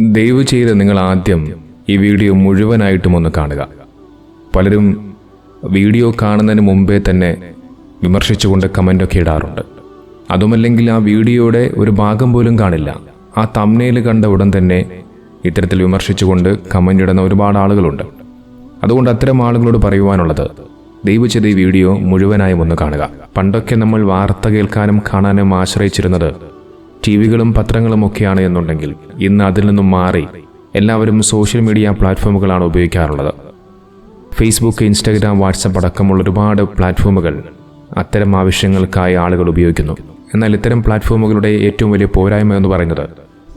ദയവ് ചെയ്ത് നിങ്ങൾ ആദ്യം ഈ വീഡിയോ മുഴുവനായിട്ടും ഒന്ന് കാണുക. പലരും വീഡിയോ കാണുന്നതിന് മുമ്പേ തന്നെ വിമർശിച്ചുകൊണ്ട് കമന്റൊക്കെ ഇടാറുണ്ട്. അതുമല്ലെങ്കിൽ ആ വീഡിയോയുടെ ഒരു ഭാഗം പോലും കാണില്ല. ആ തമ്നയിൽ കണ്ട ഉടൻ തന്നെ ഇത്തരത്തിൽ വിമർശിച്ചുകൊണ്ട് കമന്റ് ഇടുന്ന ഒരുപാട് ആളുകളുണ്ട്. അതുകൊണ്ട് അത്തരം ആളുകളോട് പറയുവാനുള്ളത് ദയവ് ഈ വീഡിയോ മുഴുവനായും ഒന്ന് കാണുക. പണ്ടൊക്കെ നമ്മൾ വാർത്ത കേൾക്കാനും കാണാനും ആശ്രയിച്ചിരുന്നത് ടി വികളും പത്രങ്ങളും ഒക്കെയാണ് എന്നുണ്ടെങ്കിൽ ഇന്ന് അതിൽ നിന്നും മാറി എല്ലാവരും സോഷ്യൽ മീഡിയ പ്ലാറ്റ്ഫോമുകളാണ് ഉപയോഗിക്കാറുള്ളത്. ഫേസ്ബുക്ക് ഇൻസ്റ്റാഗ്രാം വാട്സപ്പ് അടക്കമുള്ള ഒരുപാട് പ്ലാറ്റ്ഫോമുകൾ അത്തരം ആവശ്യങ്ങൾക്കായി ആളുകൾ ഉപയോഗിക്കുന്നു. എന്നാൽ ഇത്തരം പ്ലാറ്റ്ഫോമുകളുടെ ഏറ്റവും വലിയ പോരായ്മ എന്ന് പറയുന്നത്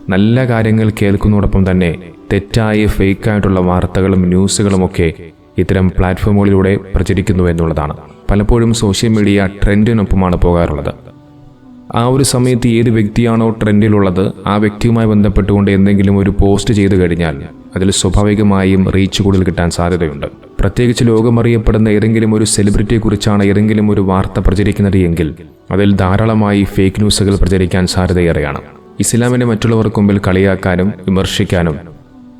നല്ല കാര്യങ്ങൾ കേൾക്കുന്നതോടൊപ്പം തന്നെ തെറ്റായ ഫേക്കായിട്ടുള്ള വാർത്തകളും ന്യൂസുകളും ഒക്കെ ഇത്തരം പ്ലാറ്റ്ഫോമുകളിലൂടെ പ്രചരിക്കുന്നു എന്നുള്ളതാണ്. പലപ്പോഴും സോഷ്യൽ മീഡിയ ട്രെൻഡിനൊപ്പമാണ് പോകാറുള്ളത്. ആ ഒരു സമയത്ത് ഏത് വ്യക്തിയാണോ ട്രെൻഡിലുള്ളത് ആ വ്യക്തിയുമായി ബന്ധപ്പെട്ടുകൊണ്ട് എന്തെങ്കിലും ഒരു പോസ്റ്റ് ചെയ്തു കഴിഞ്ഞാൽ അതിൽ സ്വാഭാവികമായും റീച്ച് കൂടുതൽ കിട്ടാൻ സാധ്യതയുണ്ട്. പ്രത്യേകിച്ച് ലോകമറിയപ്പെടുന്ന ഏതെങ്കിലും ഒരു സെലിബ്രിറ്റിയെ കുറിച്ചാണ് ഏതെങ്കിലും ഒരു വാർത്ത പ്രചരിക്കുന്നത് എങ്കിൽ അതിൽ ധാരാളമായി ഫേക്ക് ന്യൂസുകൾ പ്രചരിക്കാൻ സാധ്യതയേറെയാണ്. ഇസ്ലാമിനെ മറ്റുള്ളവർക്ക് മുമ്പിൽ കളിയാക്കാനും വിമർശിക്കാനും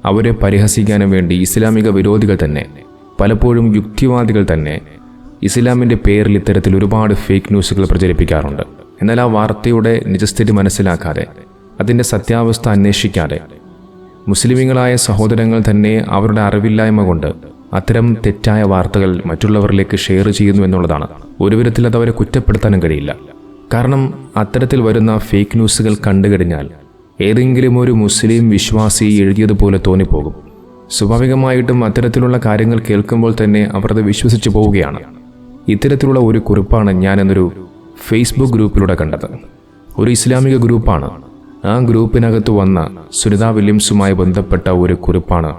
അവരെ പരിഹസിക്കാനും വേണ്ടി ഇസ്ലാമിക വിരോധികൾ തന്നെ പലപ്പോഴും യുക്തിവാദികൾ തന്നെ ഇസ്ലാമിന്റെ പേരിൽ ഇത്തരത്തിൽ ഒരുപാട് ഫേക്ക് ന്യൂസുകൾ പ്രചരിപ്പിക്കാറുണ്ട്. എന്നാൽ ആ വാർത്തയുടെ നിജസ്ഥിതി മനസ്സിലാക്കാതെ അതിന്റെ സത്യാവസ്ഥ അന്വേഷിക്കാതെ മുസ്ലിമുകളായ സഹോദരങ്ങൾ തന്നെ അവരുടെ അറിവില്ലായ്മ കൊണ്ട് അത്തരം തെറ്റായ വാർത്തകൾ മറ്റുള്ളവരിലേക്ക് ഷെയർ ചെയ്യുന്നു എന്നുള്ളതാണ്. ഒരു വിധത്തിൽ അത് അവരെ കുറ്റപ്പെടുത്താനും കഴിയില്ല. കാരണം അത്തരത്തിൽ വരുന്ന ഫേക്ക് ന്യൂസുകൾ കണ്ടുകഴിഞ്ഞാൽ ഏതെങ്കിലും ഒരു മുസ്ലിം വിശ്വാസി എഴുതിയതുപോലെ തോന്നിപ്പോകും. സ്വാഭാവികമായിട്ടും അത്തരത്തിലുള്ള കാര്യങ്ങൾ കേൾക്കുമ്പോൾ തന്നെ അവർ അത് വിശ്വസിച്ചു പോവുകയാണ്. ഇത്തരത്തിലുള്ള ഒരു കുറിപ്പാണ് ഞാൻ എന്നൊരു ഫേസ്ബുക്ക് ഗ്രൂപ്പിലൂടെ കണ്ടത്. ഒരു ഇസ്ലാമിക ഗ്രൂപ്പാണ്. ആ ഗ്രൂപ്പിനകത്ത് വന്ന സുനിത വില്യംസുമായി ബന്ധപ്പെട്ട ഒരു കുറിപ്പാണ്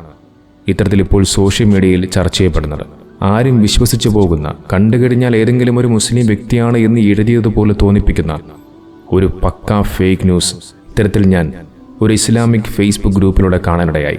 ഇത്തരത്തിൽ ഇപ്പോൾ സോഷ്യൽ മീഡിയയിൽ ചർച്ച ചെയ്യപ്പെടുന്നത്. ആരും വിശ്വസിച്ചു പോകുന്ന കണ്ടു കഴിഞ്ഞാൽ ഏതെങ്കിലും ഒരു മുസ്ലിം വ്യക്തിയാണ് എന്ന് എഴുതിയതുപോലെ തോന്നിപ്പിക്കുന്ന ഒരു പക്ക ഫേക്ക് ന്യൂസ് ഇത്തരത്തിൽ ഞാൻ ഒരു ഇസ്ലാമിക് ഫേസ്ബുക്ക് ഗ്രൂപ്പിലൂടെ കാണാനിടയായി.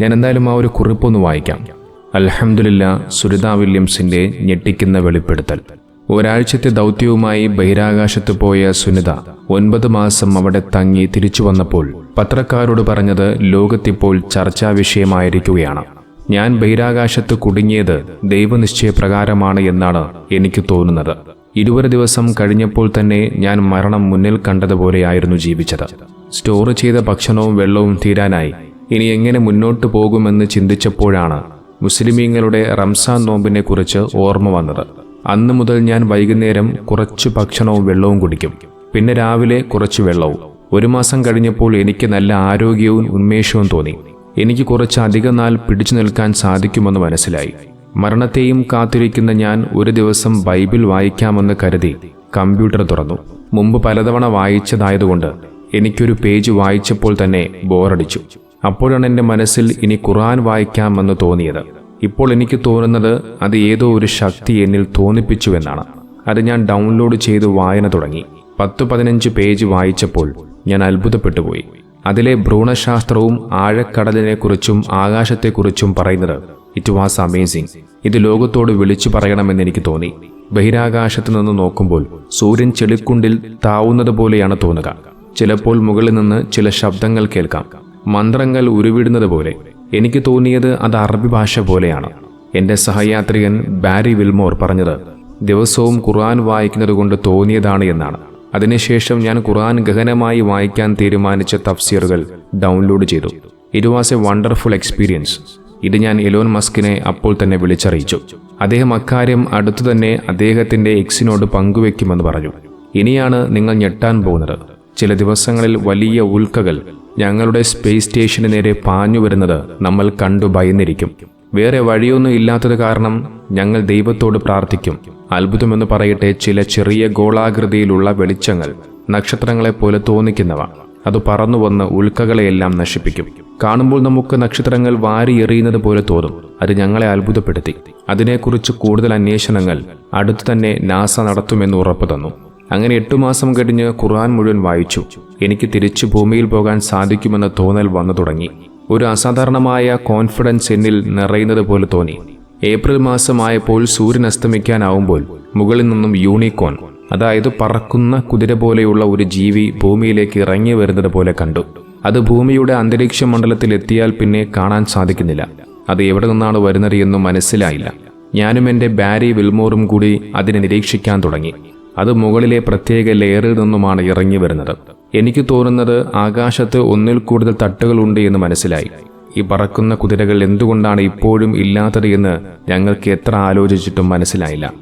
ഞാൻ എന്തായാലും ആ ഒരു കുറിപ്പൊന്ന് വായിക്കാം. അലഹമുല്ല സുരിത വില്യംസിന്റെ ഞെട്ടിക്കുന്ന വെളിപ്പെടുത്തൽ. ഒരാഴ്ചത്തെ ദൗത്യവുമായി ബഹിരാകാശത്ത് പോയ സുനിത ഒൻപത് മാസം അവിടെ തങ്ങി തിരിച്ചു വന്നപ്പോൾ പത്രക്കാരോട് പറഞ്ഞത് ലോകത്തിപ്പോൾ ചർച്ചാ വിഷയമായിരിക്കുകയാണ്. ഞാൻ ബഹിരാകാശത്ത് കുടുങ്ങിയത് ദൈവനിശ്ചയപ്രകാരമാണ് എന്നാണ് എനിക്ക് തോന്നുന്നത്. ഇരുപത് ദിവസം കഴിഞ്ഞപ്പോൾ തന്നെ ഞാൻ മരണം മുന്നിൽ കണ്ടതുപോലെയായിരുന്നു ജീവിച്ചത്. സ്റ്റോർ ചെയ്ത ഭക്ഷണവും വെള്ളവും തീരാനായി. ഇനി എങ്ങനെ മുന്നോട്ട് പോകുമെന്ന് ചിന്തിച്ചപ്പോഴാണ് മുസ്ലിമീങ്ങളുടെ റംസാൻ നോമ്പിനെ കുറിച്ച് ഓർമ്മ വന്നത്. അന്ന് മുതൽ ഞാൻ വൈകുന്നേരം കുറച്ച് ഭക്ഷണവും വെള്ളവും കുടിക്കും. പിന്നെ രാവിലെ കുറച്ച് വെള്ളവും. ഒരു മാസം കഴിഞ്ഞപ്പോൾ എനിക്ക് നല്ല ആരോഗ്യവും ഉന്മേഷവും തോന്നി. എനിക്ക് കുറച്ച് അധിക നാൾ പിടിച്ചു നിൽക്കാൻ സാധിക്കുമെന്ന് മനസ്സിലായി. മരണത്തെയും കാത്തിരിക്കുന്ന ഞാൻ ഒരു ദിവസം ബൈബിൾ വായിക്കാമെന്ന് കരുതി കമ്പ്യൂട്ടർ തുറന്നു. മുമ്പ് പലതവണ വായിച്ചതായതുകൊണ്ട് എനിക്കൊരു പേജ് വായിച്ചപ്പോൾ തന്നെ ബോറടിച്ചു. അപ്പോഴാണ് എന്റെ മനസ്സിൽ ഇനി ഖുർആൻ വായിക്കാമെന്ന് തോന്നിയത്. ഇപ്പോൾ എനിക്ക് തോന്നുന്നത് അത് ഏതോ ഒരു ശക്തി എന്നിൽ തോന്നിപ്പിച്ചുവെന്നാണ്. അത് ഞാൻ ഡൗൺലോഡ് ചെയ്ത് വായന തുടങ്ങി. പത്ത് പതിനഞ്ച് പേജ് വായിച്ചപ്പോൾ ഞാൻ അത്ഭുതപ്പെട്ടുപോയി. അതിലെ ഭ്രൂണശാസ്ത്രവും ആഴക്കടലിനെക്കുറിച്ചും ആകാശത്തെക്കുറിച്ചും പറയുന്നത് ഇറ്റ് വാസ് അമേസിംഗ് ഇത് ലോകത്തോട് വിളിച്ചു പറയണമെന്ന് എനിക്ക് തോന്നി. ബഹിരാകാശത്ത് നിന്ന് നോക്കുമ്പോൾ സൂര്യൻ ചെളിക്കുണ്ടിൽ താവുന്നത് പോലെയാണ് തോന്നുക. ചിലപ്പോൾ മുകളിൽ നിന്ന് ചില ശബ്ദങ്ങൾ കേൾക്കാം. മന്ത്രങ്ങൾ ഉരുവിടുന്നത് പോലെ. എനിക്ക് തോന്നിയത് അത് അറബി ഭാഷ പോലെയാണ്. എന്റെ സഹയാത്രികൻ ബാരി വിൽമോർ പറഞ്ഞത് ദിവസവും ഖുർആൻ വായിക്കുന്നത് കൊണ്ട് തോന്നിയതാണ് എന്നാണ്. അതിനുശേഷം ഞാൻ ഖുർആൻ ഗഹനമായി വായിക്കാൻ തീരുമാനിച്ച തഫ്സീറുകൾ ഡൗൺലോഡ് ചെയ്തു. It was a wonderful experience ഇത് ഞാൻ എലോൺ മസ്കിനെ അപ്പോൾ തന്നെ വിളിച്ചറിയിച്ചു. അദ്ദേഹം അക്കാര്യം അടുത്തു തന്നെ അദ്ദേഹത്തിന്റെ എക്സിനോട് പങ്കുവെക്കുമെന്ന് പറഞ്ഞു. ഇനിയാണ് നിങ്ങൾ ഞെട്ടാൻ പോകുന്നത്. ചില ദിവസങ്ങളിൽ വലിയ ഉൽക്കകൾ ഞങ്ങളുടെ സ്പേസ് സ്റ്റേഷന് നേരെ പാഞ്ഞു വരുന്നത് നമ്മൾ കണ്ടു ഭയന്നിരിക്കും. വേറെ വഴിയൊന്നും ഇല്ലാത്തത് കാരണം ഞങ്ങൾ ദൈവത്തോട് പ്രാർത്ഥിക്കും. അത്ഭുതമെന്ന് പറയട്ടെ ചില ചെറിയ ഗോളാകൃതിയിലുള്ള വെളിച്ചങ്ങൾ നക്ഷത്രങ്ങളെപ്പോലെ തോന്നിക്കുന്നവ. അത് പറന്നു വന്ന് ഉൽക്കകളെയെല്ലാം നശിപ്പിക്കും. കാണുമ്പോൾ നമുക്ക് നക്ഷത്രങ്ങൾ വാരി എറിയുന്നത് പോലെ തോന്നും. അത് ഞങ്ങളെ അത്ഭുതപ്പെടുത്തി. അതിനെക്കുറിച്ച് കൂടുതൽ അന്വേഷണങ്ങൾ അടുത്തു തന്നെ നാസ നടത്തുമെന്ന് ഉറപ്പു തന്നു. അങ്ങനെ എട്ടു മാസം കഴിഞ്ഞ് ഖുർആൻ മുഴുവൻ വായിച്ചു. എനിക്ക് തിരിച്ചു ഭൂമിയിൽ പോകാൻ സാധിക്കുമെന്ന തോന്നൽ വന്നു തുടങ്ങി. ഒരു അസാധാരണമായ കോൺഫിഡൻസ് എന്നിൽ നിറയുന്നത് പോലെ തോന്നി. ഏപ്രിൽ മാസമായപ്പോൾ സൂര്യൻ അസ്തമിക്കാനാവുമ്പോൾ മുകളിൽ നിന്നും യൂണിക്കോൺ അതായത് പറക്കുന്ന കുതിര പോലെയുള്ള ഒരു ജീവി ഭൂമിയിലേക്ക് ഇറങ്ങി വരുന്നത് പോലെ കണ്ടു. അത് ഭൂമിയുടെ അന്തരീക്ഷ മണ്ഡലത്തിൽ എത്തിയാൽ പിന്നെ കാണാൻ സാധിക്കുന്നില്ല. അത് എവിടെ നിന്നാണ് വരുന്നത് എന്നും മനസ്സിലായില്ല. ഞാനും എന്റെ ബാരി വിൽമോറും കൂടി അതിനെ നിരീക്ഷിക്കാൻ തുടങ്ങി. അത് മുകളിലെ പ്രത്യേക ലെയറിൽ നിന്നുമാണ് ഇറങ്ങി വരുന്നത്. എനിക്ക് തോന്നുന്നത് ആകാശത്ത് ഒന്നിൽ കൂടുതൽ തട്ടുകളുണ്ട് എന്ന് മനസ്സിലായി. ഈ പറക്കുന്ന കുതിരകൾ എന്തുകൊണ്ടാണ് ഇപ്പോഴും ഇല്ലാത്തത് എന്ന് ഞങ്ങൾക്ക് എത്ര ആലോചിച്ചിട്ടും മനസ്സിലായില്ല.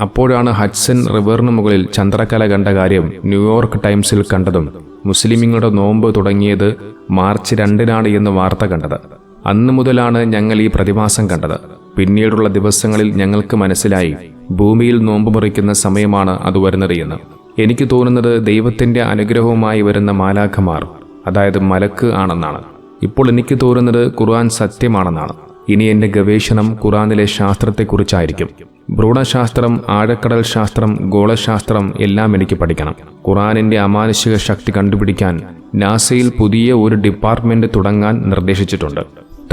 അപ്പോഴാണ് ഹഡ്സൺ റിവറിന് മുകളിൽ ചന്ദ്രകല കണ്ട കാര്യം ന്യൂയോർക്ക് ടൈംസിൽ കണ്ടതും മുസ്ലിമിങ്ങളുടെ നോമ്പ് തുടങ്ങിയത് മാർച്ച് രണ്ടിനാണ് എന്ന് വാർത്ത കണ്ടത്. അന്നു മുതലാണ് ഞങ്ങൾ ഈ പ്രതിഭാസം കണ്ടത്. പിന്നീടുള്ള ദിവസങ്ങളിൽ ഞങ്ങൾക്ക് മനസ്സിലായി ഭൂമിയിൽ നോമ്പ് മുറിക്കുന്ന സമയമാണ് അത് വരുന്നറിയുന്നത് എനിക്ക് തോന്നുന്നത് ദൈവത്തിന്റെ അനുഗ്രഹവുമായി വരുന്ന മാലാഖമാർ അതായത് മലക്ക് ആണെന്നാണ്. ഇപ്പോൾ എനിക്ക് തോന്നുന്നത് ഖുർആൻ സത്യമാണെന്നാണ്. ഇനി എന്റെ ഗവേഷണം ഖുറാനിലെ ശാസ്ത്രത്തെക്കുറിച്ചായിരിക്കും. ഭ്രൂണശാസ്ത്രം ആഴക്കടൽ ശാസ്ത്രം ഗോളശാസ്ത്രം എല്ലാം എനിക്ക് പഠിക്കണം. ഖുറാനിന്റെ അമാനുഷിക ശക്തി കണ്ടുപിടിക്കാൻ നാസയിൽ പുതിയ ഒരു ഡിപ്പാർട്ട്മെന്റ് തുടങ്ങാൻ നിർദ്ദേശിച്ചിട്ടുണ്ട്.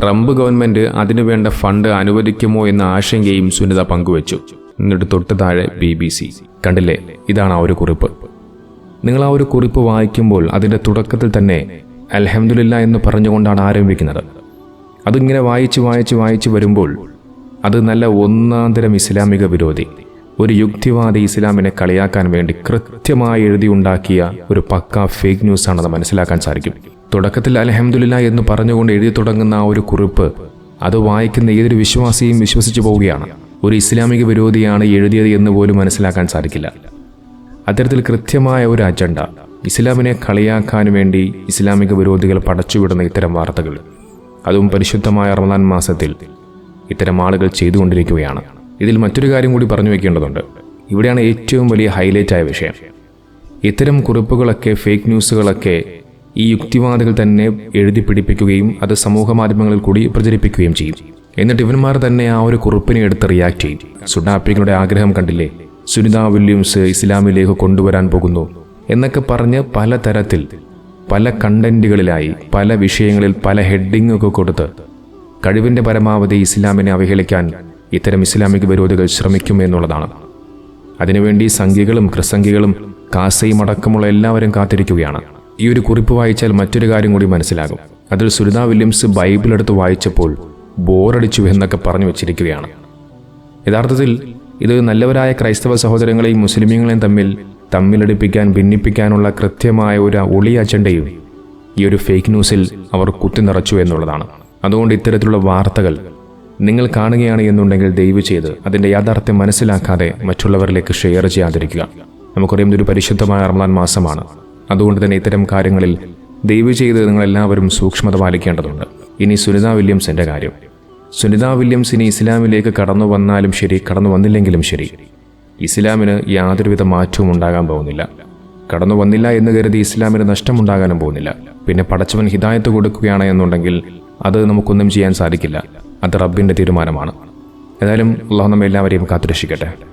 ട്രംപ് ഗവൺമെന്റ് അതിനുവേണ്ട ഫണ്ട് അനുവദിക്കുമോ എന്ന ആശങ്കയും സുനിത പങ്കുവച്ചു. എന്നിട്ട് തൊട്ട് താഴെ ബി ബി സി കണ്ടില്ലേ? ഇതാണ് ആ ഒരു കുറിപ്പ്. നിങ്ങൾ ആ ഒരു കുറിപ്പ് വായിക്കുമ്പോൾ അതിന്റെ തുടക്കത്തിൽ തന്നെ അൽഹംദുലില്ല എന്ന് പറഞ്ഞുകൊണ്ടാണ് ആരംഭിക്കുന്നത്. അതിങ്ങനെ വായിച്ച് വായിച്ച് വായിച്ച് വരുമ്പോൾ അത് നല്ല ഒന്നാന്തരം ഇസ്ലാമിക വിരോധി ഒരു യുക്തിവാദി ഇസ്ലാമിനെ കളിയാക്കാൻ വേണ്ടി കൃത്യമായി എഴുതിയുണ്ടാക്കിയ ഒരു പക്ക ഫേക്ക് ന്യൂസ് ആണെന്ന് മനസ്സിലാക്കാൻ സാധിക്കും. തുടക്കത്തിൽ അലഹമുല്ല എന്ന് പറഞ്ഞുകൊണ്ട് എഴുതി തുടങ്ങുന്ന ആ ഒരു കുറിപ്പ് അത് വായിക്കുന്ന ഏതൊരു വിശ്വാസിയും വിശ്വസിച്ചു പോവുകയാണ്. ഒരു ഇസ്ലാമിക വിരോധിയാണ് എഴുതിയത് എന്ന് പോലും മനസ്സിലാക്കാൻ സാധിക്കില്ല. അത്തരത്തിൽ കൃത്യമായ ഒരു അജണ്ട ഇസ്ലാമിനെ കളിയാക്കാൻ വേണ്ടി ഇസ്ലാമിക വിരോധികൾ പടച്ചുവിടുന്ന ഇത്തരം വാർത്തകൾ. അതും പരിശുദ്ധമായ റമദാൻ മാസത്തിൽ ഇത്തരം ആളുകൾ ചെയ്തുകൊണ്ടിരിക്കുകയാണ്. ഇതിൽ മറ്റൊരു കാര്യം കൂടി പറഞ്ഞു വെക്കേണ്ടതുണ്ട്. ഇവിടെയാണ് ഏറ്റവും വലിയ ഹൈലൈറ്റ് ആയ വിഷയം. ഇത്തരം കുറിപ്പുകളൊക്കെ ഫേക്ക് ന്യൂസുകളൊക്കെ ഈ യുക്തിവാദികൾ തന്നെ എഴുതി പിടിപ്പിക്കുകയും അത് സമൂഹ മാധ്യമങ്ങളിൽ കൂടി പ്രചരിപ്പിക്കുകയും ചെയ്യും. എന്നിട്ട് ഇവന്മാർ തന്നെ ആ ഒരു കുറിപ്പിനെ എടുത്ത് റിയാക്ട് ചെയ്യും. സുഡാപ്പികളുടെ ആഗ്രഹം കണ്ടില്ലേ? സുനിത വില്യംസ് ഇസ്ലാമിലേക്ക് കൊണ്ടുവരാൻ പോകുന്നു എന്നൊക്കെ പറഞ്ഞ് പല തരത്തിൽ പല കണ്ടന്റുകളിലായി പല വിഷയങ്ങളിൽ പല ഹെഡിങ്ങൊക്കെ കൊടുത്ത് കഴിവിന്റെ പരമാവധി ഇസ്ലാമിനെ അവഹേളിക്കാൻ ഇത്തരം ഇസ്ലാമിക വിരോധികൾ ശ്രമിക്കും എന്നുള്ളതാണ്. അതിനുവേണ്ടി സംഖ്യകളും ക്രിസംഖ്യകളും കാസയും അടക്കമുള്ള എല്ലാവരും കാത്തിരിക്കുകയാണ്. ഈ ഒരു കുറിപ്പ് വായിച്ചാൽ മറ്റൊരു കാര്യം കൂടി മനസ്സിലാകും. അതിൽ സുരിത വില്യംസ് ബൈബിൾ എടുത്ത് വായിച്ചപ്പോൾ ബോറടിച്ചു എന്നൊക്കെ പറഞ്ഞു വച്ചിരിക്കുകയാണ്. യഥാർത്ഥത്തിൽ ഇത് നല്ലവരായ ക്രൈസ്തവ സഹോദരങ്ങളെയും മുസ്ലിമീങ്ങളെയും തമ്മിൽ തമ്മിലടിപ്പിക്കാൻ ഭിന്നിപ്പിക്കാനുള്ള കൃത്യമായ ഒരു ഒളി അജണ്ടയും ഈ ഒരു ഫേക്ക് ന്യൂസിൽ അവർ കുത്തി നിറച്ചു എന്നുള്ളതാണ്. അതുകൊണ്ട് ഇത്തരത്തിലുള്ള വാർത്തകൾ നിങ്ങൾ കാണുകയാണ് എന്നുണ്ടെങ്കിൽ ദയവ് ചെയ്ത് അതിന്റെ യാഥാർത്ഥ്യം മനസ്സിലാക്കാതെ മറ്റുള്ളവരിലേക്ക് ഷെയർ ചെയ്യാതിരിക്കുക. നമുക്കറിയാം ഇതൊരു പരിശുദ്ധമായ റമദാൻ മാസമാണ്. അതുകൊണ്ട് തന്നെ ഇത്തരം കാര്യങ്ങളിൽ ദയവ് ചെയ്ത് നിങ്ങളെല്ലാവരും സൂക്ഷ്മത പാലിക്കേണ്ടതുണ്ട്. ഇനി സുനിത വില്യംസിന്റെ കാര്യം. സുനിത വില്യംസ് ഇനി ഇസ്ലാമിലേക്ക് കടന്നു വന്നാലും ശരി കടന്നു വന്നില്ലെങ്കിലും ശരി. ഇസ്ലാമിന് യാതൊരുവിധ മാറ്റവും ഉണ്ടാകാൻ പോകുന്നില്ല. കടന്നു വന്നില്ല എന്ന് കരുതി ഇസ്ലാമിന് നഷ്ടമുണ്ടാകാനും പോകുന്നില്ല. പിന്നെ പടച്ചവൻ ഹിദായത്ത് കൊടുക്കുകയാണ് എന്നുണ്ടെങ്കിൽ അത് നമുക്കൊന്നും ചെയ്യാൻ സാധിക്കില്ല. അത് റബ്ബിന്റെ തീരുമാനമാണ്. ഏതായാലും അള്ളാഹു നമ്മെ എല്ലാവരെയും കാത്തുരക്ഷിക്കട്ടെ.